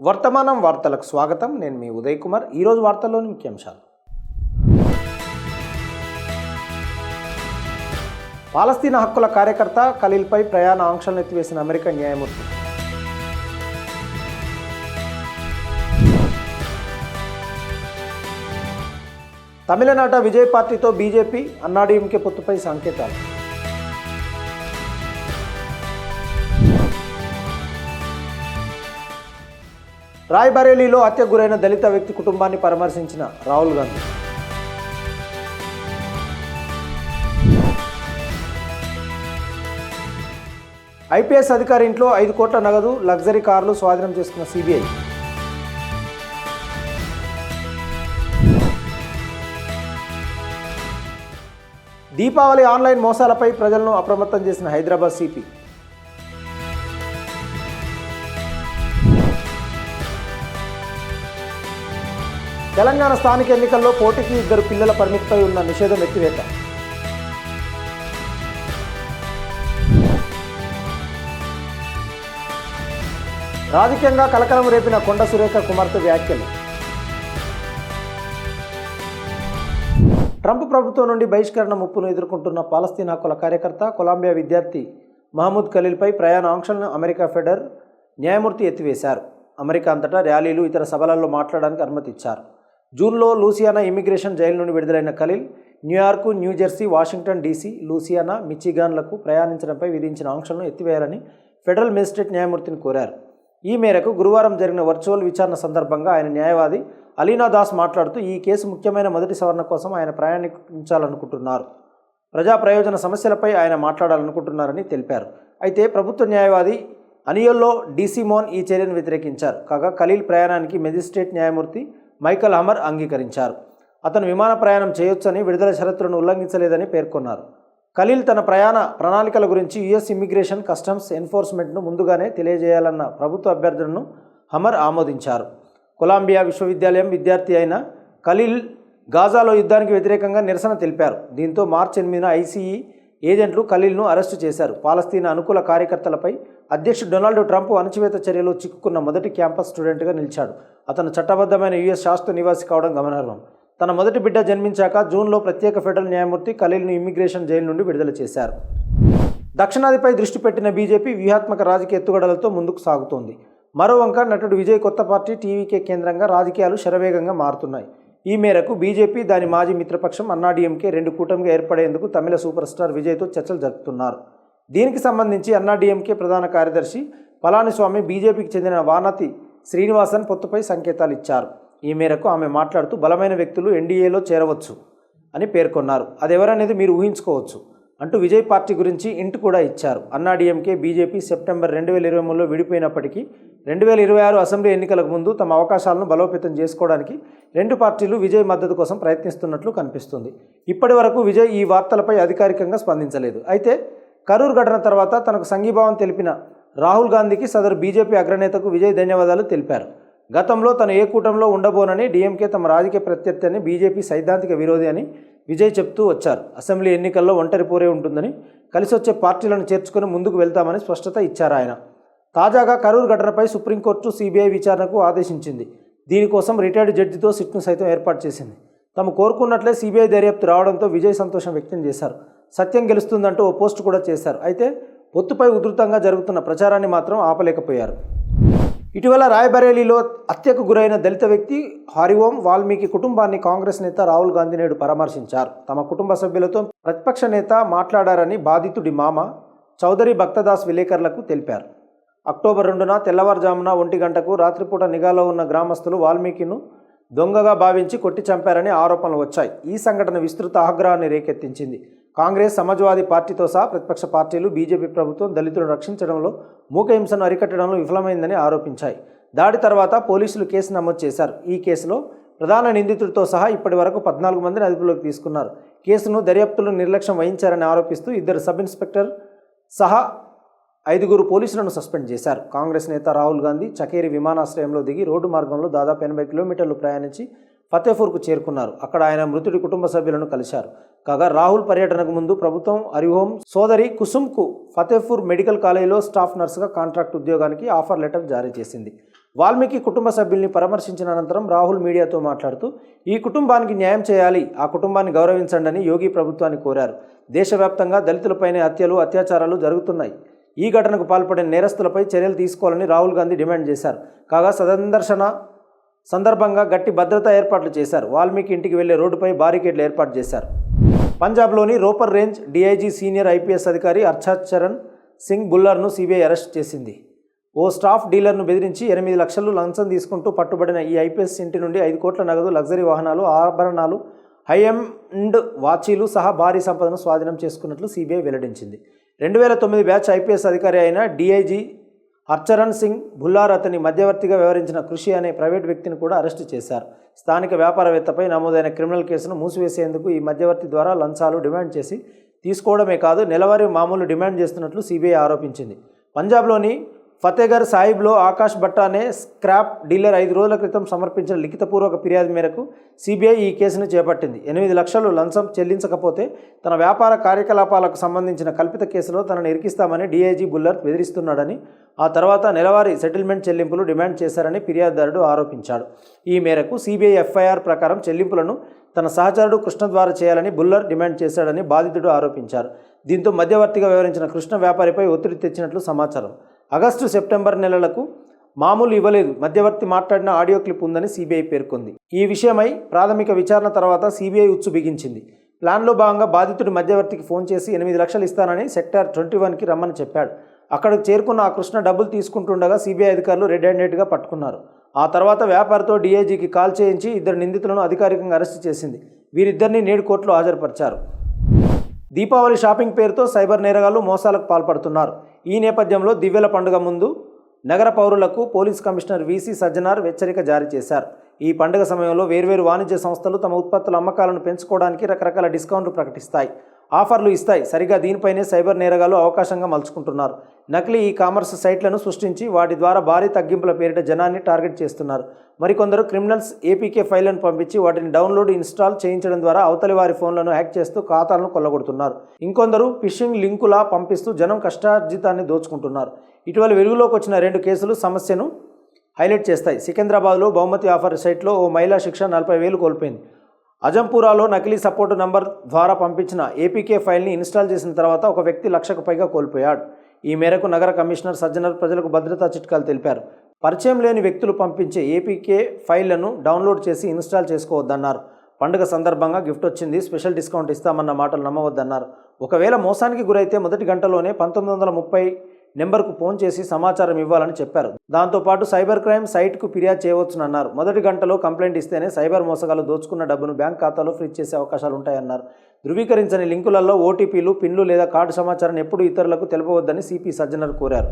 వర్తమానం వార్తలకు స్వాగతం. నేను మీ ఉదయ్ కుమార్. ఈరోజు వార్తల్లోని ముఖ్యాంశాలు. పాలస్తీనా హక్కుల కార్యకర్త ఖలీల్పై ప్రయాణ ఆంక్షలను ఎత్తివేసిన అమెరికా న్యాయమూర్తి. తమిళనాట విజయ్ పార్టీతో బీజేపీ అన్నాడీఎంకే పొత్తుపై సంకేతాలు. రాయ్బరేలీలో హత్యకు గురైన దళిత వ్యక్తి కుటుంబాన్ని పరామర్శించిన రాహుల్ గాంధీ. ఐపీఎస్ అధికారి ఇంట్లో ఐదు కోట్ల నగదు లగ్జరీ కార్లు స్వాధీనం చేసుకున్న సిబిఐ. దీపావళి ఆన్లైన్ మోసాలపై ప్రజలను అప్రమత్తం చేసిన హైదరాబాద్ సిపి. తెలంగాణ స్థానిక ఎన్నికల్లో పోటీకి ఇద్దరు పిల్లల పరిమితిపై ఉన్న నిషేధం ఎత్తివేత. రాజకీయంగా కలకలం రేపిన కొండ సురేఖ కుమార్తె వ్యాఖ్యలు. ట్రంప్ ప్రభుత్వం నుండి బహిష్కరణ ముప్పును ఎదుర్కొంటున్న పాలస్తీన్ హక్కుల కార్యకర్త కొలంబియా విద్యార్థి మహమూద్ ఖలీల్పై ప్రయాణ ఆంక్షలను అమెరికా ఫెడర్ న్యాయమూర్తి ఎత్తివేశారు. అమెరికా అంతటా ర్యాలీలు ఇతర సభలలో మాట్లాడడానికి అనుమతి ఇచ్చారు జూన్లో లూసియానా ఇమిగ్రేషన్ జైలు నుండి విడుదలైన Khalil New York New Jersey Washington DC Louisiana మిచిగాన్లకు ప్రయాణించడంపై విధించిన ఆంక్షలను ఎత్తివేయాలని ఫెడరల్ మెజిస్ట్రేట్ న్యాయమూర్తిని కోరారు. ఈ మేరకు గురువారం జరిగిన వర్చువల్ విచారణ సందర్భంగా ఆయన న్యాయవాది అలీనా దాస్ మాట్లాడుతూ ఈ కేసు ముఖ్యమైన మొదటి సవరణ కోసం ఆయన ప్రయాణించాలనుకుంటున్నారు. ప్రజా ప్రయోజన సమస్యలపై ఆయన మాట్లాడాలనుకుంటున్నారని తెలిపారు. అయితే ప్రభుత్వ న్యాయవాది అనియోల్లో డీసీమోన్ ఈ చర్యను వ్యతిరేకించారు. కాగా ఖలీల్ ప్రయాణానికి మెజిస్ట్రేట్ న్యాయమూర్తి మైకల్ హమర్ అంగీకరించారు. అతను విమాన ప్రయాణం చేయొచ్చని విడుదల షరతులను ఉల్లంఘించలేదని పేర్కొన్నారు. ఖలీల్ తన ప్రయాణ ప్రణాళికల గురించి యుఎస్ ఇమ్మిగ్రేషన్ కస్టమ్స్ ఎన్ఫోర్స్మెంట్ను ముందుగానే తెలియజేయాలన్న ప్రభుత్వ అభ్యర్థనను హమర్ ఆమోదించారు. కొలంబియా విశ్వవిద్యాలయం విద్యార్థి అయిన ఖలీల్ గాజాలో యుద్ధానికి వ్యతిరేకంగా నిరసన తెలిపారు. దీంతో మార్చి ఎనిమిదిన ఐసీఈ ఏజెంట్లు ఖలీల్ను అరెస్టు చేశారు. పాలస్తీనా అనుకూల కార్యకర్తలపై అధ్యక్షుడు డొనాల్డ్ ట్రంప్ అణచివేత చర్యలో చిక్కుకున్న మొదటి క్యాంపస్ స్టూడెంట్గా నిలిచాడు. అతను చట్టబద్ధమైన యుఎస్ శాస్త్ర నివాసి కావడం గమనార్హం. తన మొదటి బిడ్డ జన్మించాక జూన్లో ప్రత్యేక ఫెడరల్ న్యాయమూర్తి ఖలీల్ను ఇమ్మిగ్రేషన్ జైలు నుండి విడుదల చేశారు. దక్షిణాదిపై దృష్టి పెట్టిన బీజేపీ వ్యూహాత్మక రాజకీయ ఎత్తుగడలతో ముందుకు సాగుతోంది. మరో వంక నటుడు విజయ్ కొత్త పార్టీ టీవీకే కేంద్రంగా రాజకీయాలు శరవేగంగా మారుతున్నాయి. ఈ మేరకు బీజేపీ దాని మాజీ మిత్రపక్షం అన్నాడీఎంకే రెండు కూటమిగా ఏర్పడేందుకు తమిళ సూపర్ స్టార్ విజయ్తో చర్చలు జరుపుతున్నారు. దీనికి సంబంధించి అన్నాడీఎంకే ప్రధాన కార్యదర్శి పళనిస్వామి బీజేపీకి చెందిన వానతి శ్రీనివాసన్ పొత్తుపై సంకేతాలు ఇచ్చారు. ఈ మేరకు ఆమె మాట్లాడుతూ బలమైన వ్యక్తులు ఎన్డీఏలో చేరవచ్చు అని పేర్కొన్నారు. అదెవరనేది మీరు ఊహించుకోవచ్చు. అంటూ విజయ్ పార్టీ గురించి ఇంటి కూడా ఇచ్చారు. అన్నాడీఎంకే బీజేపీ సెప్టెంబర్ రెండు వేల ఇరవై మూడులో విడిపోయినప్పటికీ రెండు వేల ఇరవై ఆరు అసెంబ్లీ ఎన్నికలకు ముందు తమ అవకాశాలను బలోపేతం చేసుకోవడానికి రెండు పార్టీలు విజయ్ మద్దతు కోసం ప్రయత్నిస్తున్నట్లు కనిపిస్తుంది. ఇప్పటి వరకు విజయ్ ఈ వార్తలపై అధికారికంగా స్పందించలేదు. అయితే కరూర్ ఘటన తర్వాత తనకు సంఘీభావం తెలిపిన రాహుల్ గాంధీకి సదరు బీజేపీ అగ్రనేతకు విజయ్ ధన్యవాదాలు తెలిపారు. గతంలో తను ఏ కూటంలో ఉండబోనని డీఎంకే తమ రాజకీయ ప్రత్యర్థి అని బీజేపీ సైద్ధాంతిక విరోధి అని విజయ్ చెప్తూ వచ్చారు. అసెంబ్లీ ఎన్నికల్లో ఒంటరి పోరే ఉంటుందని కలిసి వచ్చే పార్టీలను చేర్చుకుని ముందుకు వెళ్తామని స్పష్టత ఇచ్చారు ఆయన. తాజాగా కరూర్ ఘటనపై సుప్రీంకోర్టు సిబిఐ విచారణకు ఆదేశించింది. దీనికోసం రిటైర్డ్ జడ్జితో సిట్ను సైతం ఏర్పాటు చేసింది. తాము కోరుకున్నట్లే సిబిఐ దర్యాప్తు రావడంతో విజయ్ సంతోషం వ్యక్తం చేశారు. సత్యం గెలుస్తుందంటూ ఓ పోస్ట్ కూడా చేశారు. అయితే పొత్తుపై ఉధృతంగా జరుగుతున్న ప్రచారాన్ని మాత్రం ఆపలేకపోయారు. ఇటీవల రాయబరేలీలో హత్యకు గురైన దళిత వ్యక్తి హరిఓం వాల్మీకి కుటుంబాన్ని కాంగ్రెస్ నేత రాహుల్ గాంధీ నేడు పరామర్శించారు. తమ కుటుంబ సభ్యులతో ప్రతిపక్ష నేత మాట్లాడారని బాధితుడి మామ చౌదరి భక్తదాస్ విలేకరులకు తెలిపారు. అక్టోబర్ రెండున తెల్లవారుజామున ఒంటి గంటకు రాత్రిపూట నిఘాలో ఉన్న గ్రామస్తులు వాల్మీకిను దొంగగా భావించి కొట్టి చంపారని ఆరోపణలు వచ్చాయి. ఈ సంఘటన విస్తృత ఆగ్రహాన్ని రేకెత్తించింది. కాంగ్రెస్ సమాజ్వాదీ పార్టీతో సహా ప్రతిపక్ష పార్టీలు బీజేపీ ప్రభుత్వం దళితులను రక్షించడంలో మూకహింసను అరికట్టడంలో విఫలమైందని ఆరోపించాయి. దాడి తర్వాత పోలీసులు కేసు నమోదు చేశారు. ఈ కేసులో ప్రధాన నిందితుడితో సహా ఇప్పటి వరకు పద్నాలుగు మందిని అదుపులోకి తీసుకున్నారు. కేసును దర్యాప్తులు నిర్లక్ష్యం వహించారని ఆరోపిస్తూ ఇద్దరు సబ్ ఇన్స్పెక్టర్ సహా ఐదుగురు పోలీసులను సస్పెండ్ చేశారు. కాంగ్రెస్ నేత రాహుల్ గాంధీ చకేరి విమానాశ్రయంలో దిగి రోడ్డు మార్గంలో దాదాపు ఎనభై కిలోమీటర్లు ప్రయాణించి ఫతేపూర్కు చేరుకున్నారు. అక్కడ ఆయన మృతుడి కుటుంబ సభ్యులను కలిశారు. కాగా రాహుల్ పర్యటనకు ముందు ప్రభుత్వం హరిహోం సోదరి కుసుమ్కు ఫతేపూర్ మెడికల్ కాలేజీలో స్టాఫ్ నర్సుగా కాంట్రాక్ట్ ఉద్యోగానికి ఆఫర్ లెటర్ జారీ చేసింది. వాల్మీకి కుటుంబ సభ్యుల్ని పరామర్శించిన అనంతరం రాహుల్ మీడియాతో మాట్లాడుతూ ఈ కుటుంబానికి న్యాయం చేయాలి ఆ కుటుంబాన్ని గౌరవించండి అని యోగి ప్రభుత్వాన్ని కోరారు. దేశవ్యాప్తంగా దళితులపైనే హత్యలు అత్యాచారాలు జరుగుతున్నాయి. ఈ ఘటనకు పాల్పడిన నేరస్తులపై చర్యలు తీసుకోవాలని రాహుల్ గాంధీ డిమాండ్ చేశారు. కాగా సదందర్శన సందర్భంగా గట్టి భద్రతా ఏర్పాట్లు చేశారు. వాల్మీకి ఇంటికి వెళ్ళే రోడ్డుపై బారికేడ్లు ఏర్పాటు చేశారు. పంజాబ్లోని Ropar range DIG senior IPS అధికారి అర్షద్ చరణ్ సింగ్ బుల్లర్ను సిబిఐ అరెస్ట్ చేసింది. ఓ స్టాఫ్ డీలర్ను బెదిరించి ఎనిమిది లక్షలు లంచం తీసుకుంటూ పట్టుబడిన ఈ ఐపీఎస్ ఇంటి నుండి ఐదు కోట్ల నగదు లగ్జరీ వాహనాలు ఆభరణాలు హైఎండ్ వాచీలు సహా భారీ సంపదను స్వాధీనం చేసుకున్నట్లు సిబిఐ వెల్లడించింది. రెండు వేల తొమ్మిది బ్యాచ్ ఐపీఎస్ అధికారి అయిన డీఐజీ హర్చరణ్ సింగ్ భుల్లార్ అతని మధ్యవర్తిగా వ్యవహరించిన కృషి అనే ప్రైవేట్ వ్యక్తిని కూడా అరెస్టు చేశారు. స్థానిక వ్యాపారవేత్తపై నమోదైన క్రిమినల్ కేసును మూసివేసేందుకు ఈ మధ్యవర్తి ద్వారా లంచాలు డిమాండ్ చేసి తీసుకోవడమే కాదు నెలవారీ మామూలు డిమాండ్ చేస్తున్నట్లు సిబిఐ ఆరోపించింది. పంజాబ్లోని ఫతేగర్ సాహిబ్లో ఆకాష్ భట్టా అనే స్క్రాప్ డీలర్ ఐదు రోజుల క్రితం సమర్పించిన లిఖితపూర్వక ఫిర్యాదు మేరకు సిబిఐ ఈ కేసును చేపట్టింది. ఎనిమిది లక్షలు లంచం చెల్లించకపోతే తన వ్యాపార కార్యకలాపాలకు సంబంధించిన కల్పిత కేసులో తనను ఇరికిస్తామని డీఐజీ బుల్లర్ బెదిరిస్తున్నాడని ఆ తర్వాత నెలవారీ సెటిల్మెంట్ చెల్లింపులు డిమాండ్ చేశారని ఫిర్యాదుదారుడు ఆరోపించాడు. ఈ మేరకు సిబిఐ ఎఫ్ఐఆర్ ప్రకారం చెల్లింపులను తన సహచరుడు కృష్ణ ద్వారా చేయాలని బుల్లర్ డిమాండ్ చేశాడని బాధితుడు ఆరోపించారు. దీంతో మధ్యవర్తిగా వివరించిన కృష్ణ వ్యాపారిపై ఒత్తిడి తెచ్చినట్లు సమాచారం. ఆగస్టు సెప్టెంబర్ నెలలకు మామూలు ఇవ్వలేదు. మధ్యవర్తి మాట్లాడిన ఆడియో క్లిప్ ఉందని సిబిఐ పేర్కొంది. ఈ విషయమై ప్రాథమిక విచారణ తర్వాత సిబిఐ ఉచ్చు బిగించింది. ప్లాన్లో భాగంగా బాధితుడి మధ్యవర్తికి ఫోన్ చేసి ఎనిమిది లక్షలు ఇస్తానని సెక్టార్ ట్వంటీ వన్కి రమ్మని చెప్పాడు. అక్కడికి చేరుకున్న ఆ కృష్ణ డబ్బులు తీసుకుంటుండగా సిబిఐ అధికారులు రెడ్ హ్యాండెడ్గా పట్టుకున్నారు. ఆ తర్వాత వ్యాపారితో డీఐజీకి కాల్ చేయించి ఇద్దరు నిందితులను అధికారికంగా అరెస్టు చేసింది. వీరిద్దరిని నేడు కోర్టులో హాజరుపరిచారు. దీపావళి షాపింగ్ పేరుతో సైబర్ నేరగాళ్ళు మోసాలకు పాల్పడుతున్నారు. ఈ నేపథ్యంలో దివ్యల పండుగ ముందు నగర పౌరులకు పోలీస్ కమిషనర్ వీసీ సజ్జనార్ హెచ్చరిక జారీ చేశారు. ఈ పండుగ సమయంలో వేర్వేరు వాణిజ్య సంస్థలు తమ ఉత్పత్తుల అమ్మకాలను పెంచుకోవడానికి రకరకాల డిస్కౌంట్లు ప్రకటిస్తాయి. ఆఫర్లు ఇస్తాయి. సరిగా దీనిపైనే సైబర్ నేరగాలు అవకాశంగా మలుచుకుంటున్నారు. నకిలీ ఈ కామర్స్ సైట్లను సృష్టించి వాటి ద్వారా భారీ తగ్గింపుల పేరిట జనాన్ని టార్గెట్ చేస్తున్నారు. మరికొందరు క్రిమినల్స్ ఏపీకే ఫైళ్ళను పంపించి వాటిని డౌన్లోడ్ ఇన్స్టాల్ చేయించడం ద్వారా అవతలి వారి ఫోన్లను హ్యాక్ చేస్తూ ఖాతాలను కొల్లగొడుతున్నారు. ఇంకొందరు ఫిషింగ్ లింకులా పంపిస్తూ జనం కష్టార్జితాన్ని దోచుకుంటున్నారు. ఇటీవల వెలుగులోకి వచ్చిన రెండు కేసులు సమస్యను హైలైట్ చేస్తాయి. సికింద్రాబాద్లో బహుమతి ఆఫర్ సైట్లో ఓ మహిళా శిక్ష నలభై వేలు కోల్పోయింది. అజంపురాలో నకిలీ సపోర్టు నంబర్ ద్వారా పంపించిన ఏపీకే ఫైల్ని ఇన్స్టాల్ చేసిన తర్వాత ఒక వ్యక్తి లక్షకు పైగా కోల్పోయాడు. ఈ మేరకు నగర కమిషనర్ సజ్జనర్ ప్రజలకు భద్రతా చిట్కాలు తెలిపారు. పరిచయం లేని వ్యక్తులు పంపించే ఏపీకే ఫైళ్ళను డౌన్లోడ్ చేసి ఇన్స్టాల్ చేసుకోవద్దన్నారు. పండుగ సందర్భంగా గిఫ్ట్ వచ్చింది స్పెషల్ డిస్కౌంట్ ఇస్తామన్న మాటలు నమ్మవద్దన్నారు. ఒకవేళ మోసానికి గురైతే మొదటి గంటలోనే పంతొమ్మిది వందల ముప్పై నెంబర్కు ఫోన్ చేసి సమాచారం ఇవ్వాలని చెప్పారు. దాంతోపాటు సైబర్ క్రైమ్ సైట్కు ఫిర్యాదు చేయవచ్చునన్నారు మొదటి గంటలో కంప్లైంట్ ఇస్తేనే సైబర్ మోసగాలు దోచుకున్న డబ్బును బ్యాంక్ ఖాతాలో ఫ్రీజ్ చేసే అవకాశాలు ఉంటాయన్నారు. ధృవీకరించని లింకులలో ఓటీపీలు పిన్లు లేదా కార్డు సమాచారాన్ని ఎప్పుడు ఇతరులకు తెలపవద్దని సిపి సజ్జనర్ కోరారు.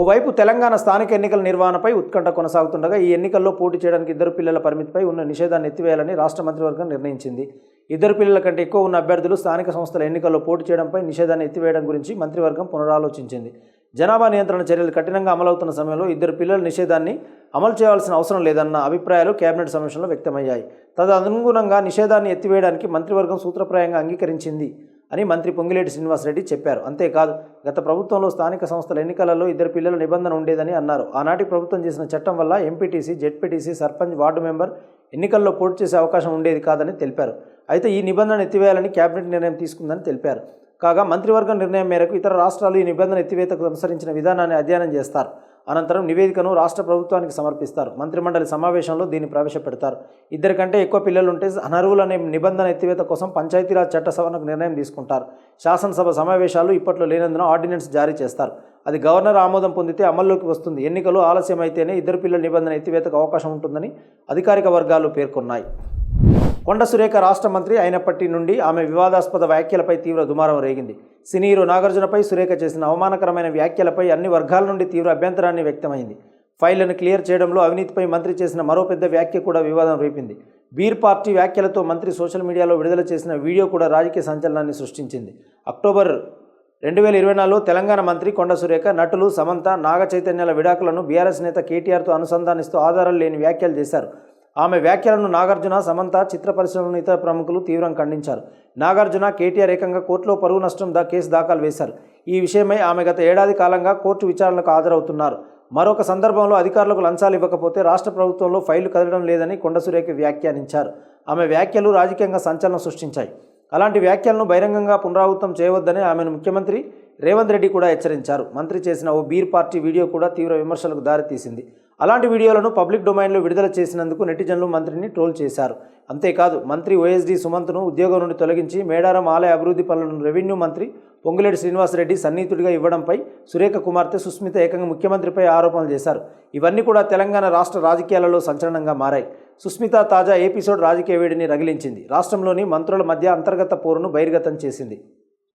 ఓవైపు తెలంగాణ స్థానిక ఎన్నికల నిర్వహణపై ఉత్కంఠ కొనసాగుతుండగా ఈ ఎన్నికల్లో పోటీ చేయడానికి ఇద్దరు పిల్లల పరిమితిపై ఉన్న నిషేధాన్ని ఎత్తివేయాలని రాష్ట్ర మంత్రివర్గం నిర్ణయించింది. ఇద్దరు పిల్లల కంటే ఎక్కువ ఉన్న అభ్యర్థులు స్థానిక సంస్థల ఎన్నికల్లో పోటీ చేయడంపై నిషేధాన్ని ఎత్తివేయడం గురించి మంత్రివర్గం పునరాలోచించింది. జనాభా నియంత్రణ చర్యలు కఠినంగా అమలవుతున్న సమయంలో ఇద్దరు పిల్లల నిషేధాన్ని అమలు చేయాల్సిన అవసరం లేదన్న అభిప్రాయాలు కేబినెట్ సమావేశంలో వ్యక్తమయ్యాయి. తదనుగుణంగా నిషేధాన్ని ఎత్తివేయడానికి మంత్రివర్గం సూత్రప్రాయంగా అంగీకరించింది అని మంత్రి పొంగిలేటి శ్రీనివాసరెడ్డి చెప్పారు. అంతేకాదు గత ప్రభుత్వంలో స్థానిక సంస్థల ఎన్నికలలో ఇద్దరు పిల్లల నిబంధన ఉండేదని అన్నారు. ఆనాటి ప్రభుత్వం చేసిన చట్టం వల్ల MPTC ZPTC sarpanch ward member ఎన్నికల్లో పోటీ చేసే అవకాశం ఉండేది కాదని తెలిపారు. అయితే ఈ నిబంధన ఎత్తివేయాలని కేబినెట్ నిర్ణయం తీసుకుందని తెలిపారు. కాగా మంత్రివర్గ నిర్ణయం మేరకు ఇతర రాష్ట్రాలు ఈ నిబంధన ఎత్తివేతకు అనుసరించిన విధానాన్ని అధ్యయనం చేస్తారు. అనంతరం నివేదికను రాష్ట్ర ప్రభుత్వానికి సమర్పిస్తారు. మంత్రిమండలి సమావేశంలో దీన్ని ప్రవేశపెడతారు. ఇద్దరికంటే ఎక్కువ పిల్లలుంటే అనర్హులనే నిబంధన ఎత్తివేత కోసం పంచాయతీరాజ్ చట్ట సభకు నిర్ణయం తీసుకుంటారు. శాసనసభ సమావేశాలు ఇప్పట్లో లేనందున ఆర్డినెన్స్ జారీ చేస్తారు. అది గవర్నర్ ఆమోదం పొందితే అమల్లోకి వస్తుంది. ఎన్నికలు ఆలస్యమైతేనే ఇద్దరు పిల్లల నిబంధన ఎత్తివేతకు అవకాశం ఉంటుందని అధికారిక వర్గాలు పేర్కొన్నాయి. కొండ సురేఖ రాష్ట్ర మంత్రి అయినప్పటి నుండి ఆమె వివాదాస్పద వ్యాఖ్యలపై తీవ్ర దుమారం రేగింది. సినీ హీరో నాగార్జునపై సురేఖ చేసిన అవమానకరమైన వ్యాఖ్యలపై అన్ని వర్గాల నుండి తీవ్ర అభ్యంతరాన్ని వ్యక్తమైంది. ఫైళ్ళను క్లియర్ చేయడంలో అవినీతిపై మంత్రి చేసిన మరో పెద్ద వ్యాఖ్య కూడా వివాదం రేపింది. బీర్ పార్టీ వ్యాఖ్యలతో మంత్రి సోషల్ మీడియాలో విడుదల చేసిన వీడియో కూడా రాజకీయ సంచలనాన్ని సృష్టించింది. అక్టోబర్ రెండు వేల ఇరవై నాలుగులో తెలంగాణ మంత్రి కొండ సురేఖ నటులు సమంత నాగ చైతన్యాల విడాకులను బీఆర్ఎస్ నేత కేటీఆర్తో అనుసంధానిస్తూ ఆధారాలు లేని వ్యాఖ్యలు చేశారు. ఆమె వ్యాఖ్యలను నాగార్జున సమంత చిత్ర పరిశ్రమలోని ఇతర ప్రముఖులు తీవ్రంగా ఖండించారు. నాగార్జున కేటీఆర్ ఏకంగా కోర్టులో పరువు నష్టం దా కేసు దాఖలు వేశారు. ఈ విషయమై ఆమె గత ఏడాది కాలంగా కోర్టు విచారణకు హాజరవుతున్నారు. మరొక సందర్భంలో అధికారులకు లంచాలు ఇవ్వకపోతే రాష్ట్ర ప్రభుత్వంలో ఫైళ్ళు కదలడం లేదని కొండ సురేఖ వ్యాఖ్యానించారు. ఆమె వ్యాఖ్యలు రాజకీయంగా సంచలనం సృష్టించాయి. అలాంటి వ్యాఖ్యలను బహిరంగంగా పునరావృతం చేయవద్దని ఆమెను ముఖ్యమంత్రి రేవంత్ రెడ్డి కూడా హెచ్చరించారు. మంత్రి చేసిన ఓ బీర్ పార్టీ వీడియో కూడా తీవ్ర విమర్శలకు దారితీసింది. అలాంటి వీడియోలను పబ్లిక్ డొమైన్లో విడుదల చేసినందుకు నెటిజన్లు మంత్రిని ట్రోల్ చేశారు. అంతేకాదు మంత్రి ఓఎస్డీ సుమంత్ను ఉద్యోగం నుండి తొలగించి మేడారం ఆలయ అభివృద్ధి పనులను రెవెన్యూ మంత్రి పొంగులేటి శ్రీనివాసరెడ్డి సన్నిహితుడిగా ఇవ్వడంపై సురేఖ కుమార్తె సుస్మిత ఏకంగా ముఖ్యమంత్రిపై ఆరోపణలు చేశారు. ఇవన్నీ కూడా తెలంగాణ రాష్ట్ర రాజకీయాలలో సంచలనంగా మారాయి. సుస్మిత తాజా ఎపిసోడ్ రాజకీయ వేడిని రగిలించింది. రాష్ట్రంలోని మంత్రుల మధ్య అంతర్గత పోరును బహిర్గతం చేసింది.